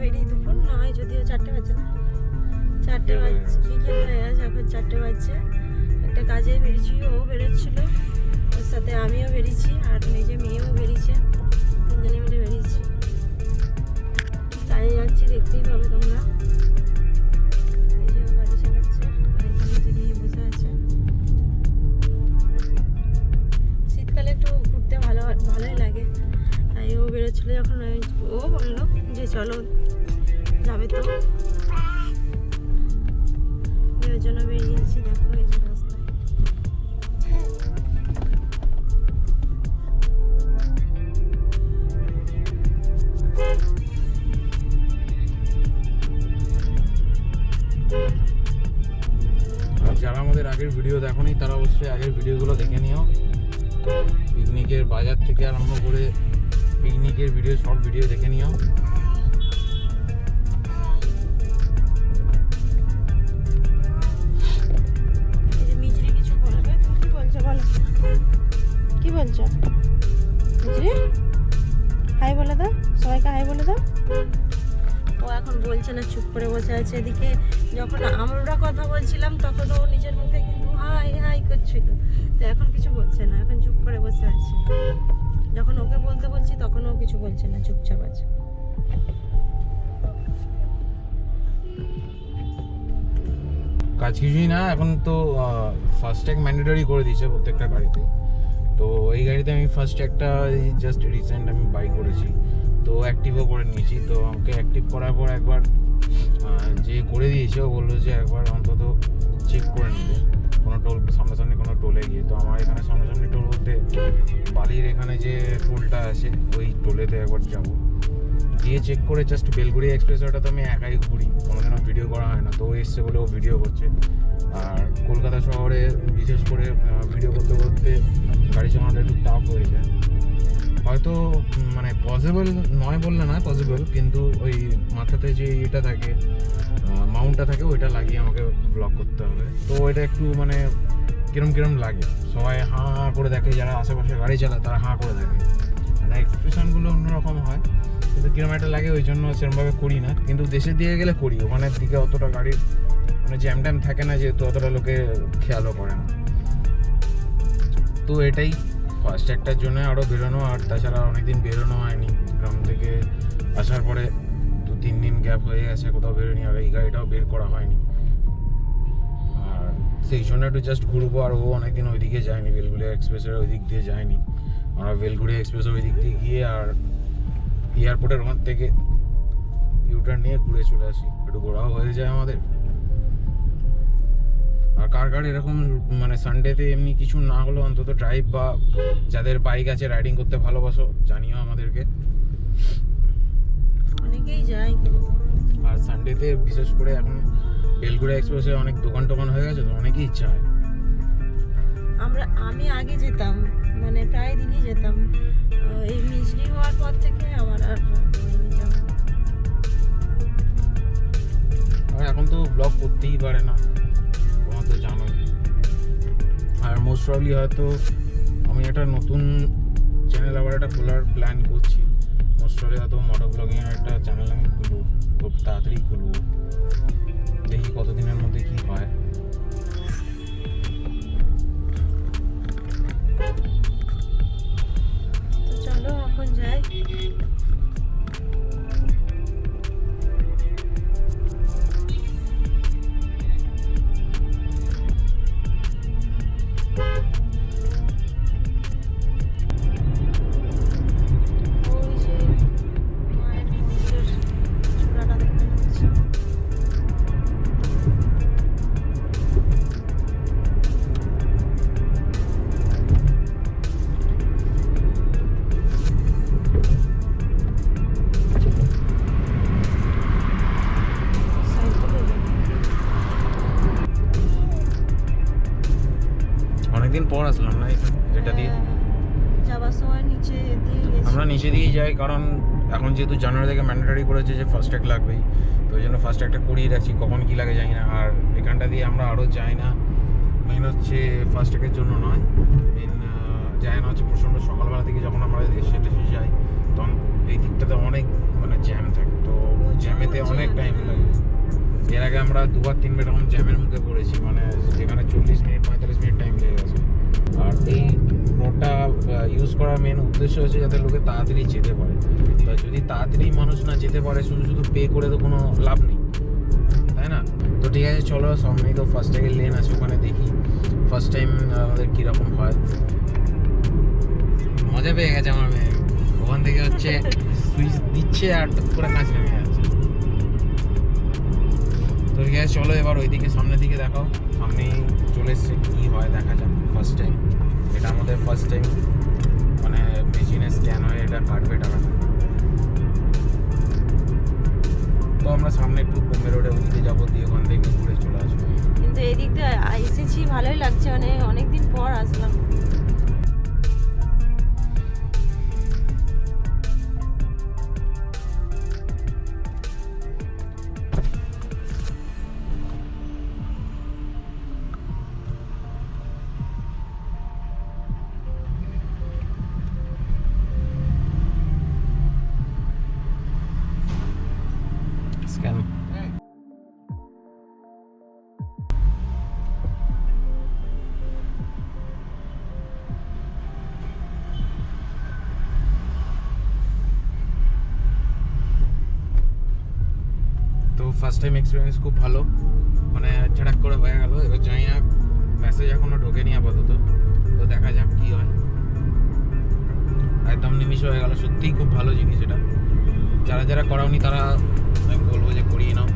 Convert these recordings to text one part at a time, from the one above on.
বেরিয়ে দুপুর নয় যদিও চারটে বাজে না। চারটে হয়ে বাজছে বিকেল হয়ে গেছে এখন চারটে বাজছে। একটা কাজে বেরিয়েছি ও বেরোচ্ছিল। ওর সাথে আমিও বেরিয়েছি আর নিজে মেয়েও বেরিয়েছে। তিনজনে মিলে বেরিয়েছি। কাজে যাচ্ছি দেখতেই পাবে তোমরা। বেরোচ্ছিল যখন ও বলল যে চলো যাবে তো। ওই জন্য বেরিয়েছি, দেখো এই যে রাস্তায়। যারা আমাদের আগের ভিডিও দেখোনি, তারা অবশ্যই আগের ভিডিওগুলো দেখে নিও। পিকনিকের বাজার থেকে আরম্ভ করে পিকনিকের ভিডিও সব ভিডিও দেখে নিও। এই যে মিজরি কিছু বলবে? তুমি কি বলছো বলো? কি বলছো? মিজরি হাই বলে দাও। সবাইকে হাই বলে দাও। ও এখন বলছে না চুপ করে বসে আছে। এদিকে যখন আমরা কথা বলছিলাম তখন ও নিজের মুখে কিন্তু হাই হাই করছিল। তো এখন কিছু বলছে না এখন চুপ করে বসে আছে। যখন ওকে বলতে বলছি, তখন ও কিছু বলছে না, চুপচাপ আছে। কাজ কিছুই না, এখন তো ফার্স্ট ট্যাগ ম্যান্ডেটরি করে দিয়েছে প্রত্যেকটা গাড়িতে। তো এই গাড়িতে আমি ফার্স্ট ট্যাগটা জাস্ট রিসেন্ট আমি বাই করেছি। তো অ্যাক্টিভও করে নিয়েছি। তো আমাকে অ্যাক্টিভ করার পর একবার যে করে দিয়েছে, ও বলল যে একবার অন্তত চেক করে নিবে। টোল, সামনাসামনি কোনো টোলে গিয়ে, তো আমার এখানে সামনাসামনি টোল বলতে বালির এখানে যে টোলটা আছে, ওই টোলেতে একবার যাব। গিয়ে চেক করে জাস্ট বেলগুড়ি এক্সপ্রেস ওটা তো আমি একাই ঘুরি কোনোদিনও ভিডিও করা হয় না, তো ও এসছে বলে ও ভিডিও করছে। আর কলকাতা শহরে বিশেষ করে ভিডিও করতে করতে গাড়ি চালানোটা একটু টাফ হয়ে যায়। হয়তো মানে পসিবল নয় বললে না পসিবল কিন্তু ওই মাথাতে যে এটা থাকে মাউন্টটা থাকে, ওইটা লাগিয়ে আমাকে ব্লক করতে হবে। তো ওইটা একটু মানে কিরম কিরম লাগে? সবাই হাঁ হাঁ করে দেখে, যারা আশেপাশে গাড়ি চালায়, তারা হাঁ করে দেখে। মানে এক্সপ্রেশনগুলো অন্যরকম হয়, কিন্তু কিরম একটা লাগে, ওই জন্য সেরকমভাবে করি না। কিন্তু দেশের দিকে গেলে করি ওখানের দিকে অতটা গাড়ির মানে জ্যাম ট্যাম থাকে না, যেহেতু অতটা লোকে খেয়ালও করে না। তো এটাই ফার্স্ট একটার জন্য আরও বেরোনো, আর তাছাড়া অনেকদিন বেরোনো হয়নি। গ্রাম থেকে আসার পরে দু তিন দিন গ্যাপ হয়ে গেছে, কোথাও বেরোনি আর এই গাড়িটাও বের করা হয়নি। আর সেই জন্য একটু জাস্ট ঘুরবো, আর ও অনেকদিন ওইদিকে যায়নি, বেলগুড়ি এক্সপ্রেসের ওই দিক দিয়ে যায়নি। আমরা বেলগুড়ি এক্সপ্রেসের ওই দিক দিয়ে গিয়ে আর এয়ারপোর্টের ওখান থেকে ইউটার নিয়ে ঘুরে চলে আসি। একটু ঘোরাও হয়ে যায় আমাদের। আর কার কার এরকম মানে সানডেতে এমনি কিছু না হলেও অন্তত ড্রাইভ বা যাদের বাইক আছে রাইডিং করতে ভালোবাসো জানিও আমাদেরকে। অনেকেই যায় আর সানডেতে বিশেষ করে এখন বেলগুড়া এক্সপ্রেসে অনেক দোকান টোকান হয়ে গেছে তো অনেকেই চায় আমরা আমি আগে যেতাম মানে প্রায় দিনই যেতাম। এই মিজরি হওয়ার পর থেকে আমার আর আর এখন তো ব্লগ করতেই পারে না। তো জানোই। আর মোস্ট প্রবলি হয়তো আমি একটা নতুন চ্যানেল আবার একটা খোলার প্ল্যান করছি। মোস্ট প্রবলি হয়তো মোটো ব্লগিং একটা চ্যানেল আমি খুলবো, খুব তাড়াতাড়ি খুলবো। দেখি কতদিনের মধ্যে কি হয়। চলো, এখন যাই। পর আসলাম না এখানে এটা দিয়ে সময় নিচে দিয়ে আমরা নিচে দিয়েই যাই কারণ এখন যেহেতু জানুয়ারি থেকে ম্যান্ডেটারি করেছে যে ফার্স্ট ট্যাগ লাগবেই তো ওই জন্য ফার্স্ট ট্যাগটা করিয়ে রাখছি কখন কী লাগে জানি না। আর এখানটা দিয়ে আমরা আরও যাই না। মেন হচ্ছে ফার্স্ট ট্যাগের জন্য নয় মেন যায় না হচ্ছে প্রচণ্ড সকালবেলা থেকে যখন আমরা এসে টেসে যাই তখন এই দিকটাতে অনেক মানে জ্যাম থাকে। তো জ্যামেতে অনেক টাইম লাগে। এর আগে আমরা দুবার তিনবার এরকম জ্যামের মুখে পড়েছি মানে যেখানে চল্লিশ মিনিট পঁয়তাল্লিশ মিনিট টাইম লেগে গেছে। আর এই রোডটা ইউজ করার মেন উদ্দেশ্য হচ্ছে যাতে লোকে তাড়াতাড়ি যেতে পারে। তো যদি তাড়াতাড়ি মানুষ না যেতে পারে শুধু শুধু পে করে তো কোনো লাভ নেই। তাই না? তো ঠিক আছে চলো সামনেই তো ফার্স্ট টাইমের লেন আছে ওখানে দেখি ফার্স্ট টাইম আমাদের কীরকম হয়। মজা পেয়ে গেছে আমার মেয়ে। ওখান থেকে হচ্ছে সুইচ দিচ্ছে আর করে কাজ নেমে আছে চলো এবার ওইদিকে সামনের দিকে দেখাও। সামনেই চলে এসছে কী হয় দেখা যাক ফার্স্ট টাইম এটা আমাদের ফার্স্ট টাইম মানে মেশিনে স্ক্যান হয়ে এটা কাটবে টাকাটা তো আমরা সামনে একটু বোম্বে রোডে ওদিকে যাব দিয়ে ওখান থেকে ঘুরে চলে আসব। কিন্তু এই দিক দিয়ে এসেছি ভালোই লাগছে মানে অনেকদিন পর আসলাম। ফার্স্ট টাইম এক্সপিরিয়েন্স খুব ভালো। মানে ঝাড়াক করে হয়ে গেল। এবার জানি না মেসেজ এখনও ঢোকেনি আপাতত। তো দেখা যাক কি হয়। একদম নিমিষ হয়ে গেল। সত্যিই খুব ভালো জিনিস এটা। যারা যারা করাওনি তারা আমি বলব যে করিয়ে নাও।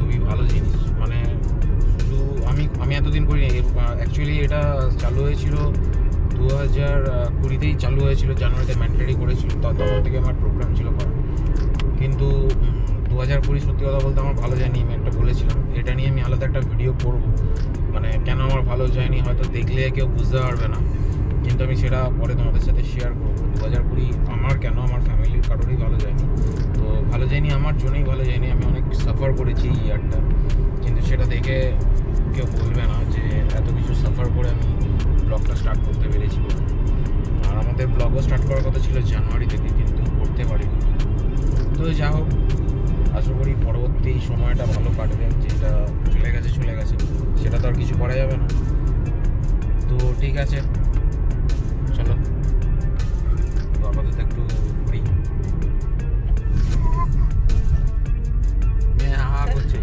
খুবই ভালো জিনিস। মানে শুধু আমি আমি এতদিন করি অ্যাকচুয়ালি এটা চালু হয়েছিল দু হাজার কুড়িতেই চালু হয়েছিল। জানুয়ারিতে ম্যান্ডেটারি করেছিল। তখন থেকে আমার প্রোগ্রাম ছিল করা। কিন্তু হাজার কুড়ি সত্যি কথা বলতে আমার ভালো যায়নি, আমি একটা বলেছিলাম। এটা নিয়ে আমি আলাদা একটা ভিডিও করব। মানে কেন আমার ভালো যায়নি হয়তো দেখলে কেউ বুঝতে পারবে না। কিন্তু আমি সেটা পরে তোমাদের সাথে শেয়ার করব। দু হাজার কুড়ি আমার কেন আমার ফ্যামিলির কারোরই ভালো যায়নি। তো ভালো যায়নি আমার জন্যই ভালো যায়নি, আমি অনেক সাফার করেছি এই ইয়ারটা কিন্তু সেটা দেখে কেউ বলবে না যে এত কিছু সাফার করে আমি ব্লগটা স্টার্ট করতে পেরেছি আর আমাদের ব্লগও স্টার্ট করার কথা ছিল জানুয়ারি থেকে, কিন্তু করতে পারিনি। তো যা হোক আশা করি পরবর্তী সময়টা ভালো কাটবেন যেটা চলে গেছে চলে গেছে। সেটা তো আর কিছু করা যাবে না। তো ঠিক আছে। চলো। তো আপাতত একটু ঘুরি। হ্যাঁ হা করছে।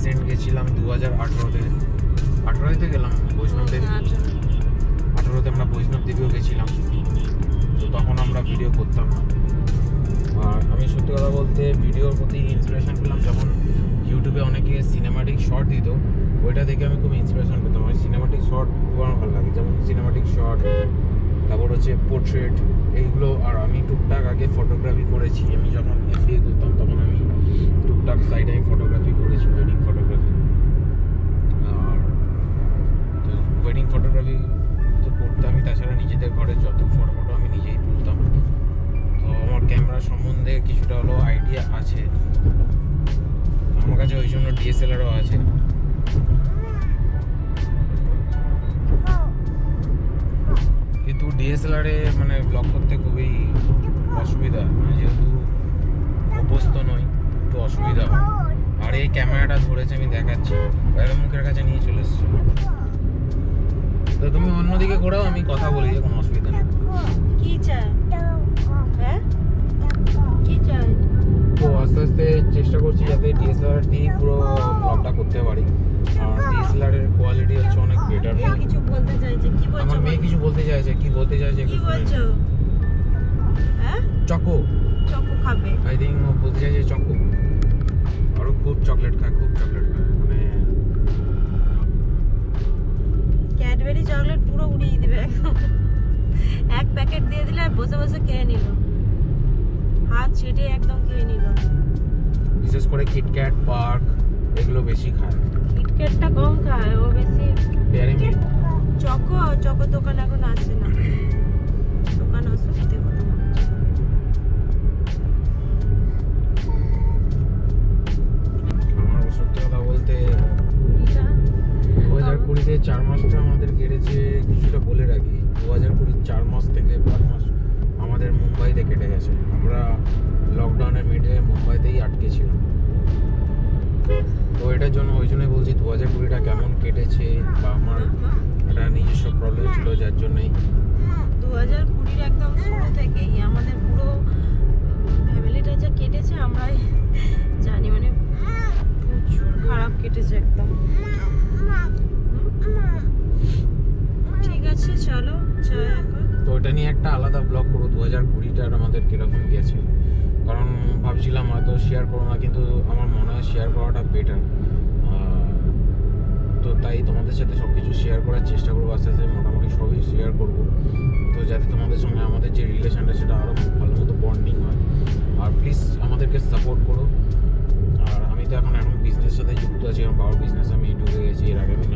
রিসেন্ট গেছিলাম দু হাজার আঠেরোতে। আঠেরোতে গেলাম বৈষ্ণব দেবী। আঠেরোতে আমরা বৈষ্ণব দেবীও গেছিলাম। তো তখন আমরা ভিডিও করতাম না। আর আমি সত্যি কথা বলতে ভিডিওর প্রতি ইন্সপিরেশন পেলাম যখন ইউটিউবে অনেকে সিনেমাটিক শর্ট দিত ওইটা দেখে আমি খুব ইন্সপিরেশন পেতাম। আমার সিনেমাটিক শর্ট খুব আমার ভালো লাগে। যেমন সিনেমাটিক শর্ট তারপর হচ্ছে পোর্ট্রেট এইগুলো আর আমি টুকটাক আগে ফটোগ্রাফি করেছি। আমি যখন এফবিএ করতাম তখন আমি টুকটাক সাইডে আমি ফটোগ্রাফি করেছি। ধরেছে আমি দেখাচ্ছি। একদম মুখের কাছে নিয়ে চলে এসছে। তো তুমি অন্যদিকে ঘোরাও আমি কথা বলি যে কোনো অসুবিধা নেই। কি চাই? হ্যাঁ? কি চাই? তো আস্তে আস্তে চেষ্টা করছি যাতে ডিএসএলআর দিয়ে পুরো ব্লগটা করতে পারি। আর ডিএসএলআর এর কোয়ালিটি হচ্ছে অনেক বেটার কিছু বলতে চাইছে? কি বলছো? আমার মেয়ে কিছু বলতে চাইছে কি বলতে চাইছে কি বলছো? হ্যাঁ? চকো। চকো খাবে। আই ও বলতে চাইছে চকো। আরও খুব চকলেট খায় খুব চকলেট খায় মানে ক্যাডবেরি চকলেট পুরো উড়িয়ে দিবে এক প্যাকেট দিয়ে দিলে আর বসে বসে খেয়ে নিল। হাত ছেটে একদম খেয়ে নিল। বিশেষ করে কিটক্যাট পার্ক এগুলো বেশি খায়। কিটক্যাটটা কম খায় ও বেশি চকো চকো দোকান এখন আছে না। দোকান আসুক কুড়িতে চার মাসটা আমাদের কেটেছে, কিছুটা বলে রাখি, দু হাজার কুড়ির চার মাস থেকে পাঁচ মাস আমাদের মুম্বাইতে কেটে গেছে। আমরা লকডাউনের মিডে মুম্বাইতেই আটকে ছিলাম। তো এটার জন্য ওই জন্যই বলছি, দু হাজার কুড়িটা কেমন কেটেছে বা আমার একটা নিজস্ব প্রবলেম ছিল, যার জন্যই। দু হাজার কুড়ির একদম শুরু থেকেই আমাদের পুরো ফ্যামিলিটা যা কেটেছে, আমরাই জানি মানে প্রচুর খারাপ কেটেছে একদম ঠিক আছে চলো চা এখন তো ওটা নিয়ে একটা আলাদা ব্লগ করব দু হাজার কুড়িটার আমাদের কীরকম গেছে। কারণ ভাবছিলাম হয়তো শেয়ার করব না, কিন্তু আমার মনে হয় শেয়ার করাটা বেটার তো তাই তোমাদের সাথে সব কিছু শেয়ার করার চেষ্টা করব, আস্তে আস্তে মোটামুটি সবই শেয়ার করব। তো যাতে তোমাদের সঙ্গে আমাদের যে রিলেশনটা সেটা আরও ভালো মতো বন্ডিং হয়। আর প্লিজ আমাদেরকে সাপোর্ট করো। আর আমি তো এখন এখন বিজনেসের সাথে যুক্ত আছি, আমার বাবার বিজনেস আমি ঢুকে গেছি, এর আগে আমি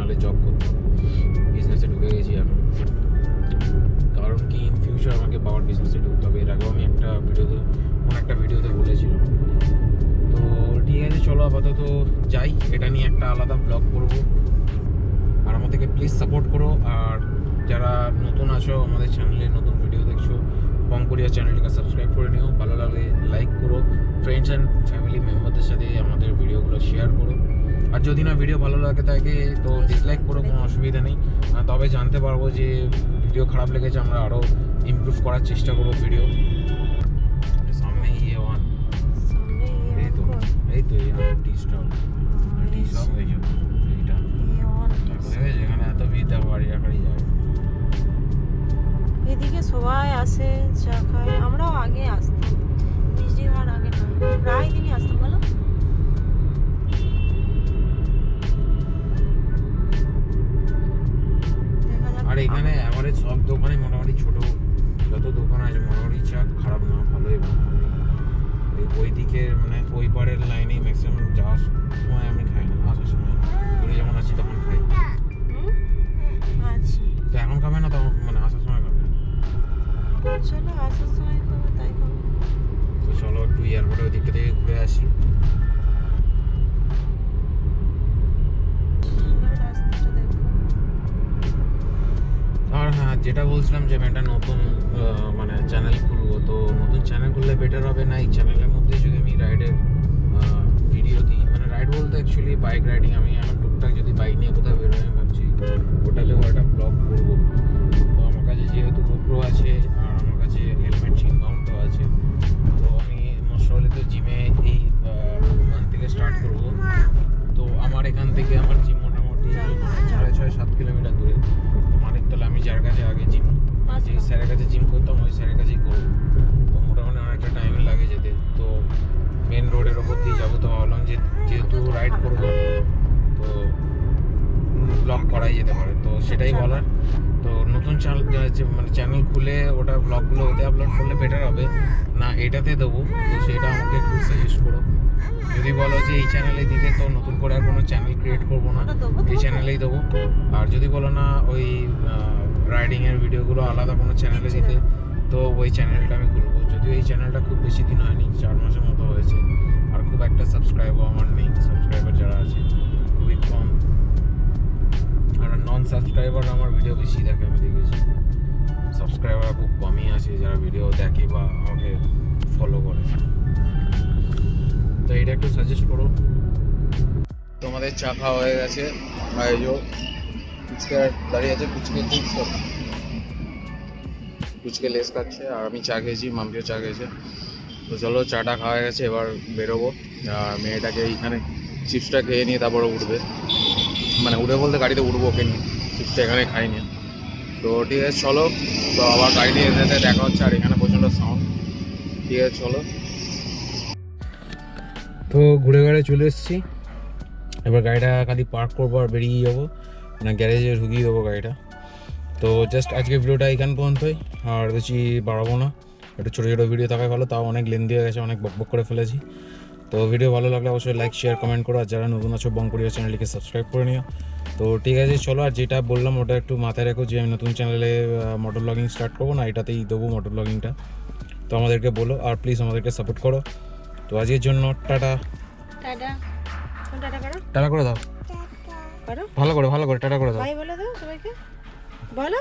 যাই, এটা নিয়ে একটা আলাদা ব্লগ করব। আর আমাদেরকে প্লিজ সাপোর্ট করো। আর যারা নতুন আছো আমাদের চ্যানেলে নতুন ভিডিও দেখছ কম করিয়া চ্যানেলটিকে সাবস্ক্রাইব করে নিও। ভালো লাগলে লাইক করো। ফ্রেন্ডস অ্যান্ড ফ্যামিলি মেম্বারদের সাথে আমাদের ভিডিওগুলো শেয়ার করো। আর যদি না ভিডিও ভালো লাগে থাকে, তো ডিসলাইক করো, কোনো অসুবিধা নেই। তবে জানতে পারব যে ভিডিও খারাপ লেগেছে, আমরা আরও ইমপ্রুভ করার চেষ্টা করব ভিডিও এই তো এই টি স্টল টি শপ এই যে এইটা। এখানে এত ভিড় দেখো বাড়ি রাখারই যায়। এদিকে সবাই আসে চা খায়। আমরাও আগে আসতাম। মিষ্টি হওয়ার আগে নয় প্রায় দিনই আসতাম বলো? আর এখানে অ্যাভারেজ সব দোকানে মোটামুটি ছোট। যত দোকান আছে মোটামুটি চা খারাপ না ভালোই মোটামুটি ওই দিকে মানে ওই পারের লাইনেই ম্যাক্সিমাম যাওয়ার সময় আমি খাই না আসার সময়। ঘুরে যখন আসি তখন খাই। আচ্ছা। তো এখন খাবে না তখন মানে আসার সময় খাবে। চলো আসার সময় খাব তাই খাব। তো চলো একটু এয়ারপোর্টের ওই দিকটা থেকে ঘুরে আসি। যেটা বলছিলাম যে আমি একটা নতুন মানে চ্যানেল খুলবো, তো নতুন চ্যানেল খুললে বেটার হবে না? এই চ্যানেলের মধ্যে যদি আমি রাইডের ভিডিও দিই মানে রাইড বলতে অ্যাকচুয়ালি বাইক রাইডিং আমি আমার টুকটাক যদি বাইক নিয়ে কোথাও বেরোই, আমি ভাবছি ওটাতেও একটা ব্লগ করব। তো আমার কাছে যেহেতু গোপ্রো আছে, আর আমার কাছে হেলমেট চিন মাউন্টও আছে, তো আমি মোস্টলি তো জিমে এই মান্থ থেকে স্টার্ট করব। তো আমার এখান থেকে আমার জিম মোটামুটি সাড়ে ছয়, সাত কিলোমিটার দূরে। যার কাছে আগে জিম যে স্যারের কাছে জিম করতাম ওই স্যারের কাছেই করব। তো মোটামুটি অনেকটা টাইম লাগে যেতে। তো মেন রোডের ওপর দিয়ে যাব। তো ভাবলাম যে যেহেতু রাইড করব তো ব্লগ করাই যেতে পারে। তো সেটাই বলার। তো নতুন চ্যানেল মানে চ্যানেল খুলে ওটা ব্লগগুলো ওতে আপলোড করলে বেটার হবে। না এটাতে দেবো। তো সেটা আমাকে একটু সাজেস্ট করো। যদি বলো যে এই চ্যানেলে দিতে তো নতুন করে আর কোনো চ্যানেল ক্রিয়েট করব না। এই চ্যানেলেই দেবো। আর যদি বলো না ওই রাইডিং এর ভিডিওগুলো আলাদা কোনো চ্যানেলে দিতে, তো ওই চ্যানেলটা আমি খুলবো। যদিও এই চ্যানেলটা খুব বেশি দিন হয়নি, চার মাসের মতো হয়েছে। আর খুব একটা সাবস্ক্রাইবার আমার নেই। সাবস্ক্রাইবার যারা আছে, খুবই কম। আর নন সাবস্ক্রাইবার আমার ভিডিও বেশি দেখে, আমি দেখেছি। সাবস্ক্রাইবার খুব কমই আছে যারা ভিডিও দেখে বা আমাকে ফলো করে। তো এটা একটু সাজেস্ট করো। তোমাদের চা খাওয়া হয়ে গেছে। পুচকে দাঁড়িয়ে আছে খাচ্ছে পুচকে লেস খাচ্ছে, আর আমি চা খেয়েছি, মাম্পিও চা খেয়েছে। তো চলো, চাটা খাওয়া গেছে, এবার বেরোবো। আর মেয়েটাকে এইখানে চিপসটা খেয়ে নিয়ে তারপরে উঠবে। মানে উঠে বলতে গাড়িতে উঠবো ওকে নিয়ে, চিপসটা এখানে খাই খাইনি তো ঠিক আছে, চলো। তো আবার গাড়িতে যেতে দেখা হচ্ছে, আর এখানে প্রচণ্ড সাউন্ড ঠিক আছে, চলো। তো ঘুরে ঘুরে চলে এসেছি। এবার গাড়িটা খালি পার্ক করব আর বেরিয়ে যাব। মানে গ্যারেজে ঢুকিয়ে দেবো গাড়িটা। তো জাস্ট আজকে ভিডিওটা এখান পর্যন্তই। আর বেশি বাড়াবো না। একটু ছোটো ছোটো ভিডিও থাকায় ভালো তাও অনেক লেন্দি হয়ে গেছে অনেক বক বক করে ফেলেছি। তো ভিডিও ভালো লাগলে অবশ্যই লাইক শেয়ার কমেন্ট করো। আর যারা নতুন আছো বঙ্করিয়া চ্যানেলটিকে সাবস্ক্রাইব করে নিও। তো ঠিক আছে চলো আর যেটা বললাম ওটা একটু মাথায় রেখো যে আমি নতুন চ্যানেলে মোটর ব্লগিং স্টার্ট করব না এটাতেই দেবো মোটর ব্লগিংটা তো আমাদেরকে বলো আর প্লিজ আমাদেরকে সাপোর্ট করো। তো আজকের জন্য টাটা। টাটা। টাটা করো। টাটা করে দাও। ভালো করে ভালো করে টাটা করে দাও। বাই বলে দাও সবাইকে। বলো।